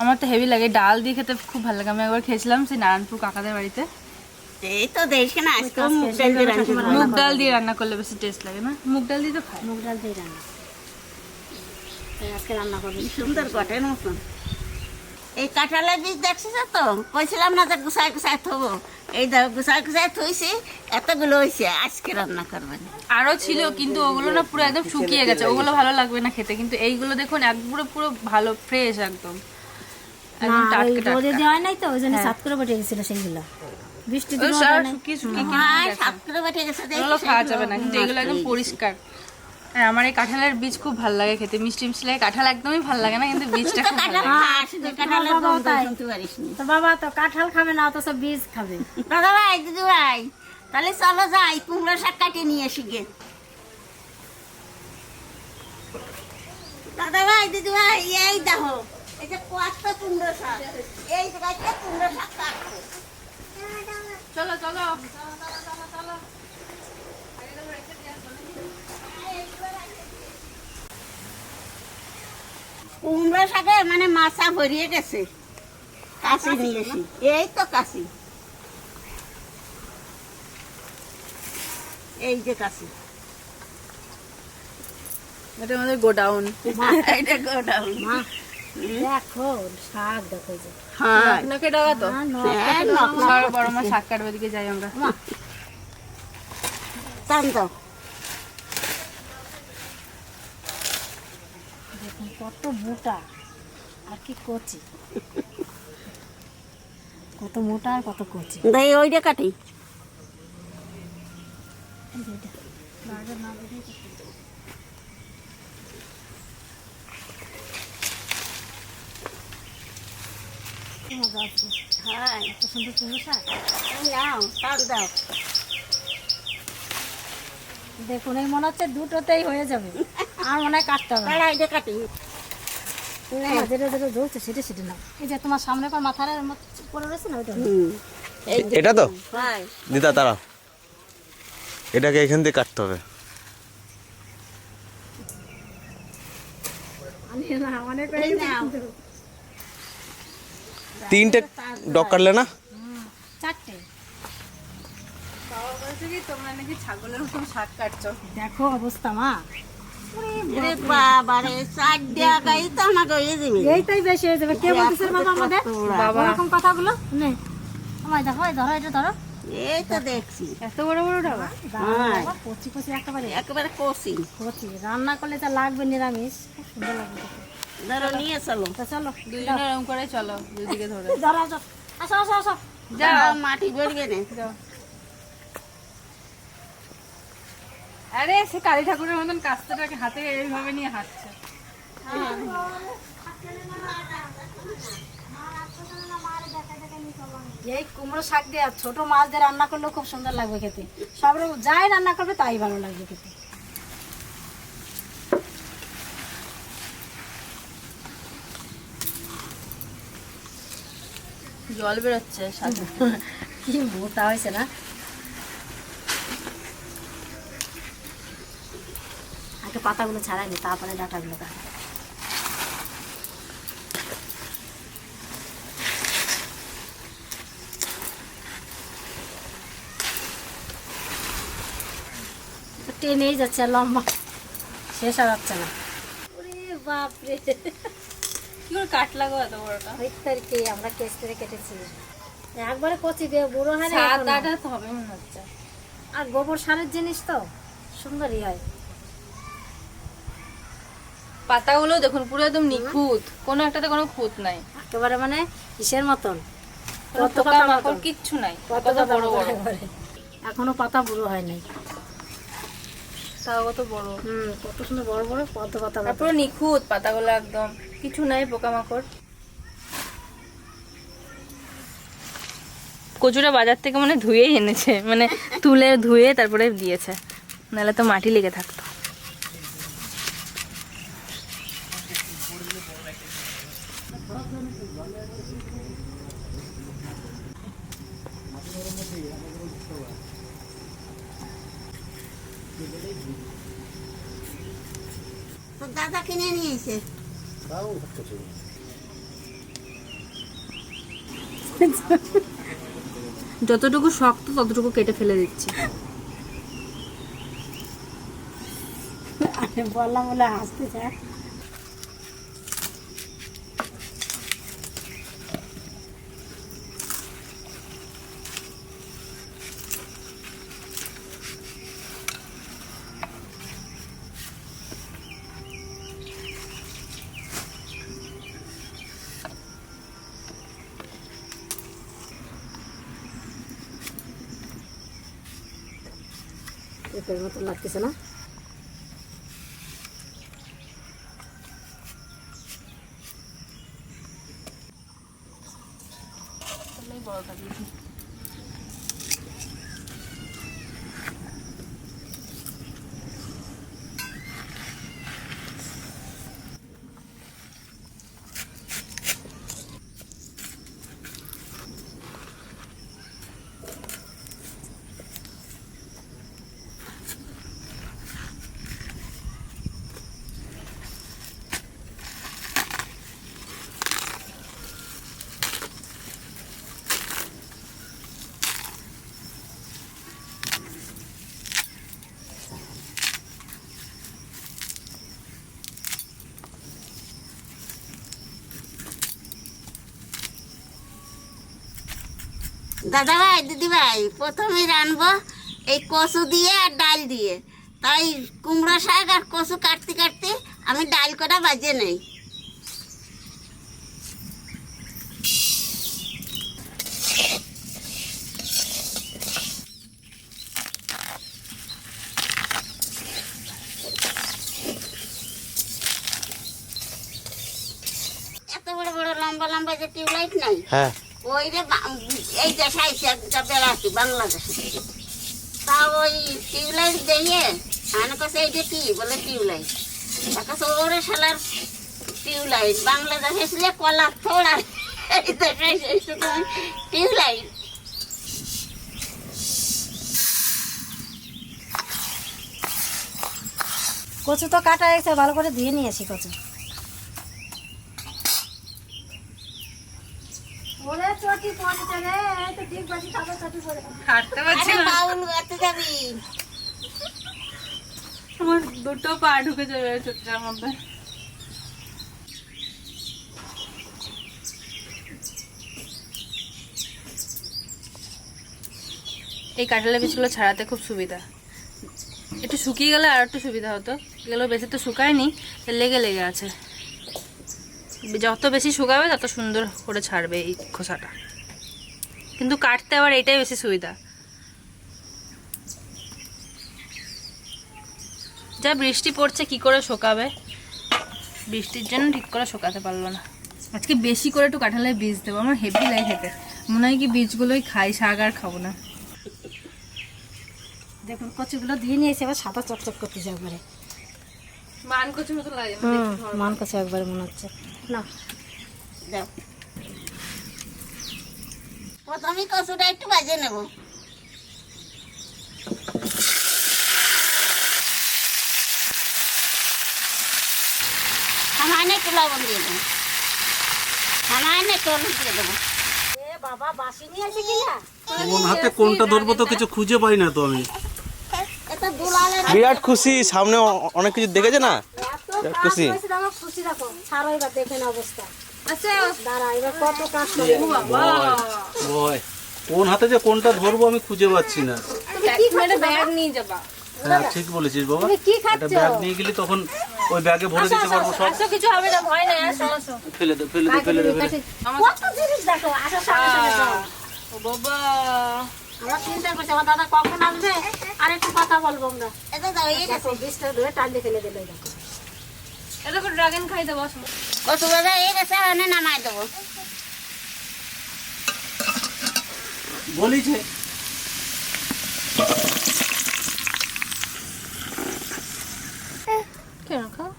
আমার তো হেভি লাগে। ডাল দিয়ে খেতে খুব ভালো লাগে। আমি একবার খেয়েছিলাম সেই নারায়ণপুর কাকাদের বাড়িতে। এই তো দেশ কেন আজকে মুখ ডাল দিয়ে রান্না মুগ ডাল দিয়ে রান্না করলে বেশি টেস্ট লাগে না? মুগ ডাল দিয়ে তো খাই মুগ ডাল দিয়ে রান্না। আজকে রান্না করবি। সুন্দর গটের মতন। এই কাঁঠালের বীজ দেখছিস তো? কইছিলাম না যে গুছাই গুছাই থবো। এই দেখো গুছাই গুছাই থইছি এতগুলো হয়েছে আজকে রান্না করবেন। আরও ছিল কিন্তু ওগুলো না পুরো একদম শুকিয়ে গেছে। ওগুলো ভালো লাগবে না খেতে। কিন্তু এইগুলো দেখুন এক পুরো পুরো ভালো ফ্রেশ একদম। না ওই রোদে দেওয়া নাই তো ওই জন্য সাত করে বটে গেছিল সেইগুলো। বৃষ্টি ওই দিনও সারা দেওয়া নাই। শুকিয়ে শুকিয়ে হ্যাঁ সাত করে বেটে গেছে এগুলো খাওয়া যাবে না কিন্তু এগুলো একদম পরিষ্কার। হ্যাঁ আমার এই কাঁঠালের বীজ খুব ভালো লাগে খেতে মিষ্টি মিষ্টি লাগে। কাঁঠাল একদমই ভালো লাগে না কিন্তু বীজটা খুব ভালো লাগে। খা, শুধু কাঁঠালের বাবা। তো বাবা তো কাঁঠাল খাবে না অথচ বীজ খাবে। দাদা ভাই দিদি ভাই তাহলে চলো যাই কুমড়ো শাক কাটিয়ে নিয়ে আসি গে। দাদা ভাই দিদি ভাই এই দেখো। এই যে কত কুমড়ো শাক। এই জায়গায় কুমড়ো শাক কাটছে চলো চলো। কুমড়ো শাকে মানে মাছা ভরিয়ে গেছে। কাশি নিয়ে এসি। এই তো কাশি। এই যে কাশি। এটা আমাদের গোডাউন। এইটা গোডাউন। মা। দেখো শাক দেখো যে। হ্যাঁ। ডাকা তো। হ্যাঁ, নখ নখ বড় মা শাক কাটবে দিকে যাই আমরা। টান দাও। কত মোটা। আর কি কচি। কত মোটা আর কত কচি। দাই ওইটা কাটি। না কি মজা আছে। হ্যাঁ। এত সুন্দর কুমড়ো শাক নাও টান দাও। দেখুন এই মনে হচ্ছে দুটোতেই হয়ে যাবে। আর মনে হয় কাটতে হবে কাটি। হ্যাঁ, যেটা যেটা জ্বলছে সেটা সেটা না এই যে তোমার সামনে পর মাথার মতো পড়ে রয়েছে না ওইটা? এটা তো? হ্যাঁ। দিদা তারা এটাকে এখান থেকে কাটতে হবে। আমি না অনেক তিনটে ডক কাটলে না চারটে। বাবা বলছে কি তোমরা নাকি ছাগলের মতন শাক কাটছো দেখো অবস্থা মা। রে বাবা রে চার টাকাই তো আমাকে যাবে এইটাই বেশি হয়ে যাবে। কে বলতেছে বাবা আমাদের? বাবা ওরকম কথাগুলো? নে। আমায় দেখো ধরো এটা ধরো। এই তো দেখছি। এত বড় বড় ডাবা হ্যাঁ। কচি কচি একেবারে। একেবারে কষি কচি। রান্না করলে যা লাগবে নিরামিষ। খুব সুন্দর লাগবে। ধরো নিয়ে চলো। চলো দুজনে এরকম করে চলো দুদিকে ধরে। ধরো আসো আসো আসো। আসো যাও মাটি গড়বে না যাও। আরে সে কালী ঠাকুরের মতন কাস্তাটাকে হাতে এইভাবে নিয়ে হাঁটছে। এই কুমড়ো শাক দিয়ে ছোট মাছ দিয়ে রান্না করলেও খুব সুন্দর লাগবে খেতে। সব রকম যাই রান্না করবে তাই ভালো লাগবে খেতে। জল বেরোচ্ছে কি মোটা হয়েছে না? আগে পাতাগুলো ছাড়াইনি তারপরে ডাটাগুলো কাটা টেনেই যাচ্ছে লম্বা। শেষ আর হচ্ছে না। ওরে বাপরে। কি করে কাট লাগো এত বড়টা ওই তারিখে আমরা কেস করে কেটেছি। একবারে কচি দিয়ে বুড়ো হয় না সাত আট হাত হবে মনে হচ্ছে। আর গোবর সারের জিনিস তো সুন্দরই হয়। পাতাগুলো দেখুন পুরো একদম নিখুঁত। কোনো একটাতে কোনো খুঁত নাই। একেবারে মানে কিসের মতন। পোকা মাকড়। কিচ্ছু নাই। কত কত বড় বড়। এখনও পাতা বুড়ো হয় নাই। তাও কত বড়। হুম কত সুন্দর বড় বড় পদ্ম পাতা পুরো নিখুঁত পাতাগুলো একদম। কিছু নাই, পোকামাকড়। কচুরা বাজার থেকে মানে ধুয়েই এনেছে মানে তুলে ধুয়ে তারপরে দিয়েছে। নাহলে তো মাটি লেগে থাকতো তো দাদা কিনে নিয়েছে যতটুকু শক্ত ততটুকু কেটে ফেলে দিচ্ছি। বললাম বলে হাসতে চায়। এটার মতো লাগতেছে না। দাদা ভাই দিদি ভাই প্রথমে রানবো এই কচু দিয়ে আর ডাল দিয়ে। তাই কুমড়ো শাক আর কচু কাটতে কাটতে আমি ডাল কটা বাজে নেই। এত বড় বড় লম্বা লম্বা যে টিউবলাইট নাই? হ্যাঁ। ওই রে এই দেশে একটা বেড়াচ্ছি বাংলাদেশে। তা ওই টিউবলাইট দিয়ে আমি কাছে এইটা কি বলে টিউবলাইট কাছে ওরে শালার টিউবলাইট বাংলাদেশে ছিল কলা থোড়া। এই দেশে এসে কচু তো কাটা গেছে ভালো করে ধুয়ে নিয়েছি কচু ওরে চটি পড়েছে রে এই তো ঠিক বাজি খাবে চটি পড়ে হাঁটতে পারছি না। বাউল গাতে যাবি। আমার দুটো পা ঢুকে যাবে চুটটার মধ্যে। এই কাঁঠালের বীজগুলো ছাড়াতে খুব সুবিধা। একটু শুকিয়ে গেলে আর একটু সুবিধা হতো। এগুলো বেশি তো শুকায়নি লেগে লেগে আছে। যত বেশি শুকাবে, তত সুন্দর করে ছাড়বে এই খোসাটা। কিন্তু কাটতে আবার এটাই বেশি সুবিধা। যা বৃষ্টি পড়ছে, কি করে শোকাবে? বৃষ্টির জন্য ঠিক করে শোকাতে পারল না। আজকে বেশি করে একটু কাঁঠালের বীজ দেবো, আমার হেভি লাগে খেতে। মনে হয় কি বীজগুলোই খাই, শাক আর খাব না। দেখুন, কচুগুলো দিয়ে নিয়ে এসে আবার সাদা চকচক করতেছে একবারে মান কচু মতো লাগে হুম মান কচু একবারে মনে হচ্ছে। না। যাও। প্রথমে কচুটা একটু বাজে নেব। সামান্য একটু লবণ দিয়ে দেবো। সামান্য একটু হলুদ দিয়ে দেবো। এ বাবা বাসি নিয়ে আসে কিনা কোন হাতে কোনটা ধরবো তো কিছু খুঁজে পাই না তো আমি। বিরাট খুশি সামনে অনেক কিছু দেখেছে না? কাজ খুশি। আচ্ছা। দাঁড়া এবার কত কাজ করে। ভয় কোন হাতে যে কোনটা ধরবো আমি খুঁজে পাচ্ছি না। ব্যাগ নিয়ে যাবা। হ্যাঁ ঠিক বলেছিস বাবা। খাচ্ছ ব্যাগ নিয়ে গেলে তখন ওই ব্যাগে ভরে দিতে পারব সব। কিছু হবে না ভয় নাই আসো। আসো ফেলে দে ফেলে দে ফেলে দে। বাবা। আমরা চিন্তা করছি আমার দাদা কখন আসবে? আর একটু কথা বলব আমরা। দেখো। বীজটা ধরে ফেলে দিল ড্রাগন খাই দেবো আসো। কচু বাজা এই গেছে ওখানে নামাই দেবো। বলিছে। কেন খাও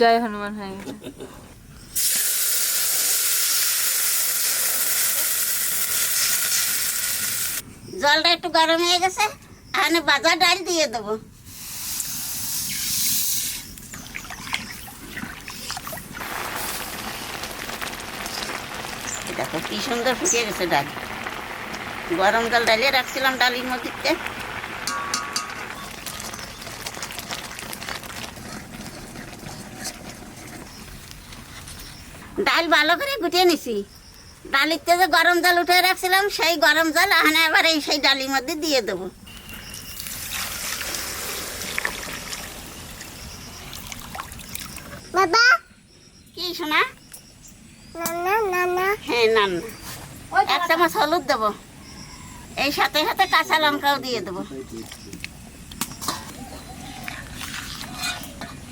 জয় হনুমান হয়ে গেছে। জলটা একটু গরম হয়ে গেছে, এখানে বাজার ডাল দিয়ে দেবো। দেখো, কি সুন্দর ফুটে গেছে ডাল। গরম জল ডালিয়ে রাখছিলাম ডালির মধ্যে। ডাল ভালো করে গুটিয়ে নিছি। ডালিতে যে গরম জল উঠে রাখছিলাম সেই গরম জল এখানে আবার এই সেই ডালির মধ্যে দিয়ে দেবো। বাবা? কি শোনা হ্যাঁ নান এক চামচ হলুদ দেবো। এই সাথে সাথে কাঁচা লঙ্কাও দিয়ে দেবো ডালে ফুটিয়ে যাবে দেখছ শাক হয়েছে শাক হয়েছে ডালে দিয়ে দিচ্ছে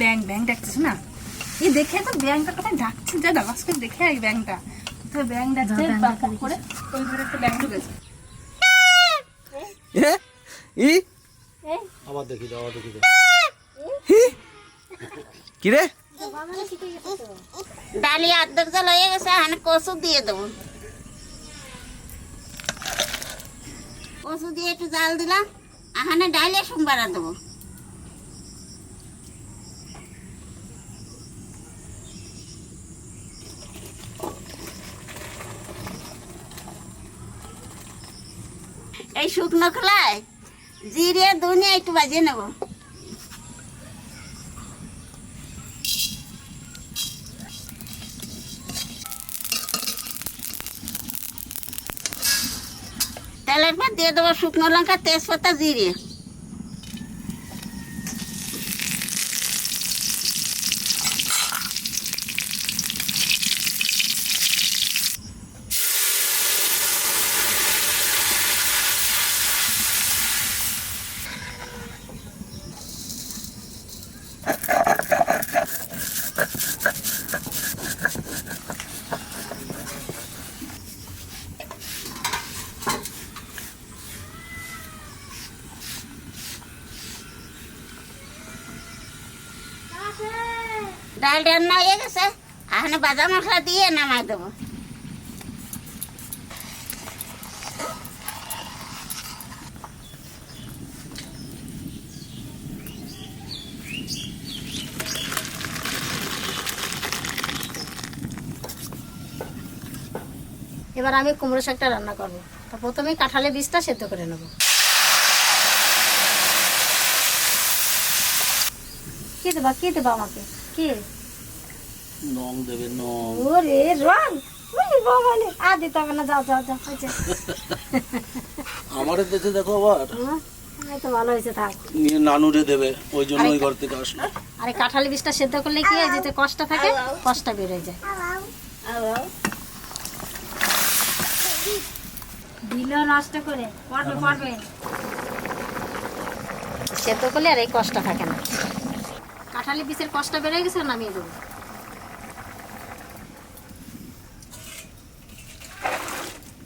ব্যাং ব্যাং ডাকছিস না? এই দেখে তো ব্যাংটা কোথায় ডাকছে যা দাবাস করে দেখে আই ব্যাংটা। তো ব্যাং ডাকছে ব্যাঙটা করে ওই ঘরে একটা ব্যাং ঢুকেছে। ই? আবার দেখি দাও আবার দেখি দাও। কি রে গেছে তো। ডালি অর্ধেক জল হয়ে গেছে এখানে কচু দিয়ে দেবো। কচু দিয়ে একটু জাল দিলাম, এখানে ডাইলে সোমবার দেবো। এই শুকনো খোলায়, জিরে দুনিয়া একটু বাজিয়ে নেব। তেলের পর দিয়ে দেবো শুকনো লঙ্কা তেজপাতা জিরে। ডাল রান্না হয়ে গেছে, এখানে বাজা মশলা দিয়ে নামাই দেবো। এবার আমি কুমড়ো শাকটা রান্না করব। তা প্রথমেই কাঁঠালের বীজটা সেদ্ধ করে নেব। কে দেবা কে দেবা আমাকে? কে? নং দেবে নং। ওরে রং ওরে বাবালে আর দিতে হবে না যাও যাও যাও হয়েছে। আমারে দেখে দেখো আবার। হ্যাঁ, তো ভালো হয়েছে থাক। নিয়ে নানুরে দেবে ওই জন্য ওই ঘর থেকে আসলো। আর এই বীজটা সেদ্ধ করলে কি হয় যেতে কষ্ট থাকে কষ্ট যায়। দিল নষ্ট করে পড়বে পড়বে। সেদ্ধ করলে আর এই কষ্ট থাকে না। কাঁঠালি বীজের কষ্টটা বেড়ে গেছে, নামিয়ে দেবো।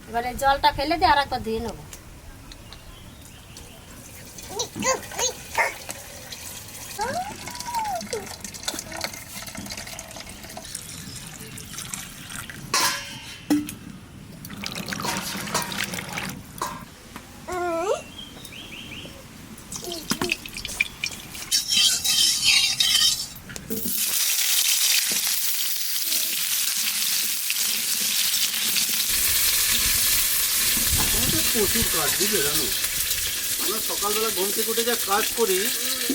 এবারে জলটা ফেলে দিয়ে আর একবার ধুয়ে নেব প্রচুর কাজ বুঝলে জানো আমরা ঘুম যা কাজ করি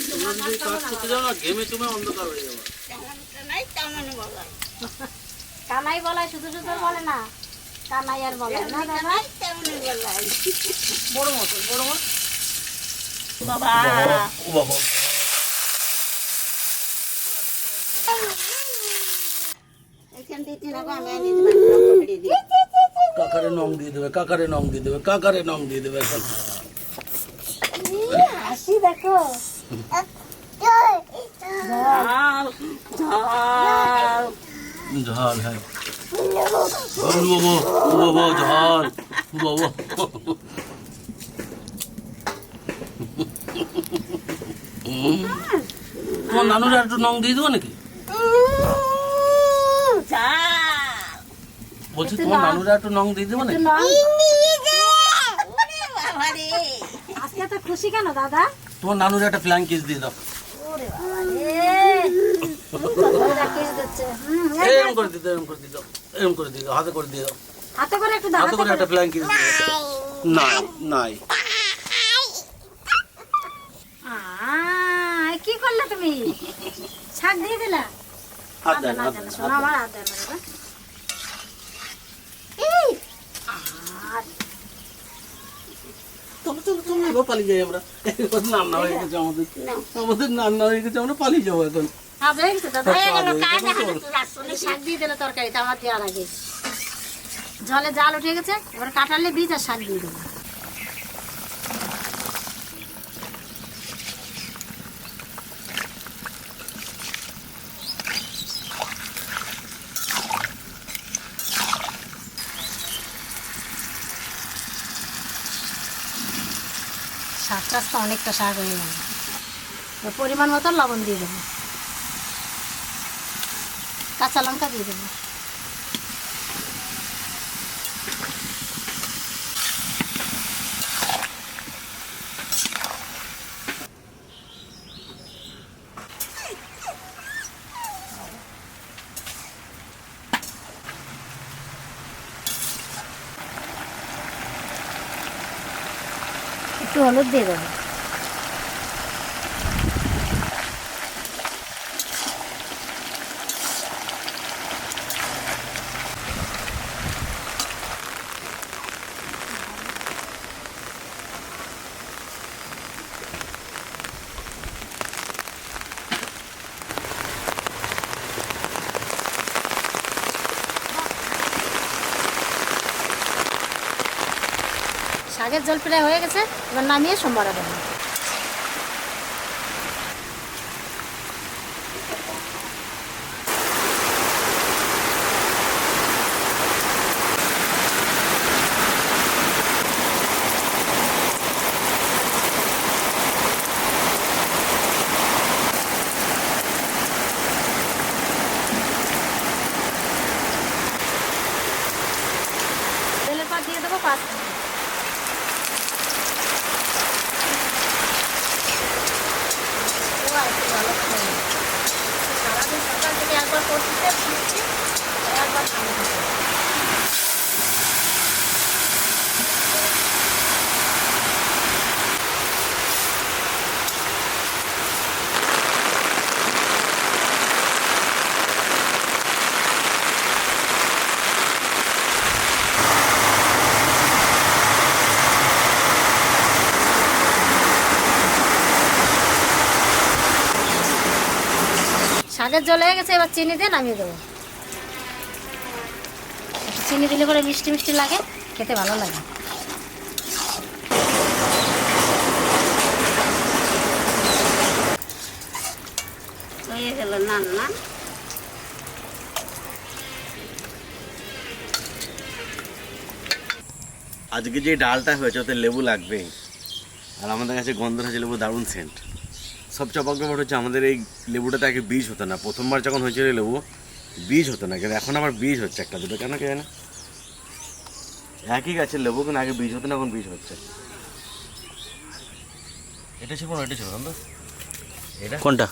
তোমরা যদি কাজ করতে যাও না ঘেমে চুমে অন্ধকার হয়ে যাবে। কানাই বলায় শুধু শুধু বলে না কানাই আর বলে না দাদা। বড় মতো বড় মতো। বাবা। ও বাবা। এখান থেকে তিন আমি আনি দিলাম দিই কাকারে নং দিয়ে দেবে কাকারে নং দিয়ে দেবে কাকারে নং দিয়ে দেবে এখন দেখো। ঝাল। হ্যাঁ। বাবা বাবা ঝাল। বাবা তোমার নানুর আর একটু নং দিয়ে দেবো নাকি? বলছি তোমার নানুর আর একটু নং দিয়ে দেবো নাকি? আজকে তো খুশি কেন দাদা? তোমার নানুর একটা ফ্ল্যাং কিস দিয়ে দাও। এরকম করে দিতে এরকম করে দিতে এরকম করে দিতে হাতে করে দিয়ে দাও। হাতে করে একটু হাতে করে একটা ফ্ল্যাং কিনে দিয়ে। নাই নাই। কি করলে তুমি? দিয়ে দিলা? শোনো। আমার এই, চলো চলো চলো এবার পালিয়ে যাই আমরা। হয়ে গেছে আমাদের। আমাদের নান্না হয়ে গেছে আমরা পালিয়ে যাব এখন। হাত হয়ে হয়ে জলে জাল উঠে গেছে এবার কাটালে বীজ আর শাক দিয়ে দেবো অনেকটা শাক হয়ে গেল। পরিমাণ মতো লবণ দিয়ে দেবো। কাঁচা লঙ্কা দিয়ে দেবো। একটু হলুদ দিয়ে দেবো। শাকের জল প্রায় হয়ে গেছে এবার নামিয়ে সোমবার দেবো। দিয়ে দেবো পাঁচ মিনিট ও আর একটু ভালো করে নেব। সারাদিন সকাল থেকে একবার করতে দিচ্ছি একবার দিচ্ছি। জল হয়ে গেছে, এবার চিনি দিয়ে নামিয়ে দেবো। চিনি দিলে পরে মিষ্টি মিষ্টি লাগে, খেতে ভালো লাগে। আজকে যে ডালটা হয়েছে, ওতে লেবু লাগবে আর আমাদের কাছে গন্ধ গন্ধরাজ লেবু দারুণ সেন্ট সব চপাক ব্যাপার হচ্ছে আমাদের এই লেবুটাতে আগে বীজ হতো না। প্রথমবার যখন হয়েছিল লেবু বীজ হতো না কিন্তু এখন আবার বীজ হচ্ছে একটা দুটো কেন কে জানে? একই গাছের লেবু কিন্তু আগে বীজ হতো না এখন বীজ হচ্ছে। এটা ছিল এটা ছিল এটা? কোনটা?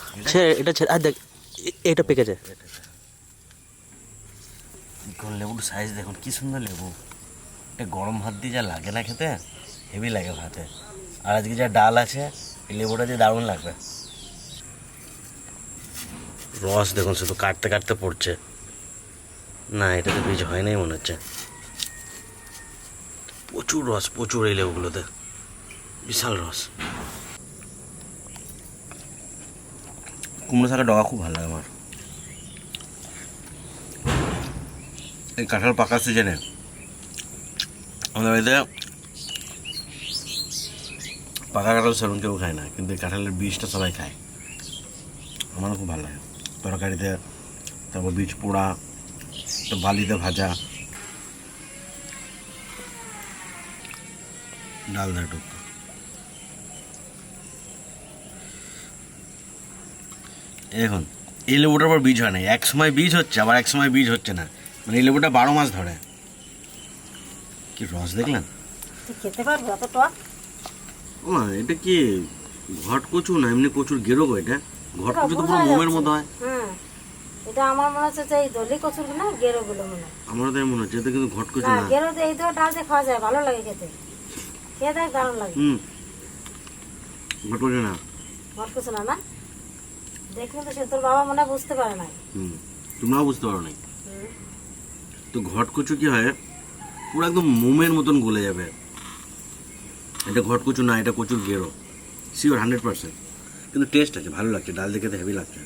এটা? আর দেখ এটা পেকেছে কোন লেবুর সাইজ দেখুন কি সুন্দর লেবু। এটা গরম ভাত দিয়ে যা লাগে না খেতে হেভি লাগে ভাতে। আর আজকে যা ডাল আছে লেবুটা দিয়ে দারুণ লাগবে। রস দেখুন শুধু কাটতে কাটতে পড়ছে। না এটাতে বীজ হয় নাই মনে হচ্ছে। প্রচুর রস প্রচুর এই লেবুগুলোতে। বিশাল রস। কুমড়ো শাকের ডগা খুব ভালো লাগে আমার। এই কাঁঠাল পাকা সিজনে আমাদের বাড়িতে পাকা কাঁঠাল সেরকম কেউ খায় না, কিন্তু কাঁঠালের বীজটা সবাই খায়। আমারও খুব ভালো লাগে। তরকারিতে তারপর বীজ পোড়া বালিতে ভাজা, ডাল দেয় টুক এখন এই লেবুটার পর বীজ হয় না। এক সময় বীজ হচ্ছে, আবার এক সময় বীজ হচ্ছে না। মানে এই লেবুটা বারো মাস ধরে। কি রস দেখলেন? খেতে পারব টক এটা কি ঘট কচু না? এমনি কচুর গেরো গো এটা? ঘট কচু তো পুরো মোমের মতো হয়। হ্যাঁ এটা আমার মনে হচ্ছে যে এই দলি কচুর না গেরো গুলো মনে তাই মনে হচ্ছে এতে কিন্তু ঘটকচু না না। গেরো এই তো ডাল দিয়ে খাওয়া যায় ভালো লাগে খেতে। খেয়ে দেখ দারুণ লাগে। হুম ঘটকচু না। ঘট কচু না না? দেখলে তো সে তোর বাবা মনে বুঝতে পারে না হুম তোমরাও বুঝতে পারো নাই। তো ঘটকচু কি হয়? পুরো একদম মোমের মতন গলে যাবে। এটা ঘটকচু না, এটা কচুর গেরো। শিওর হান্ড্রেড পার্সেন্ট কিন্তু টেস্ট আছে, ভালো লাগছে, ডাল দেখে তো হেভি লাগছে।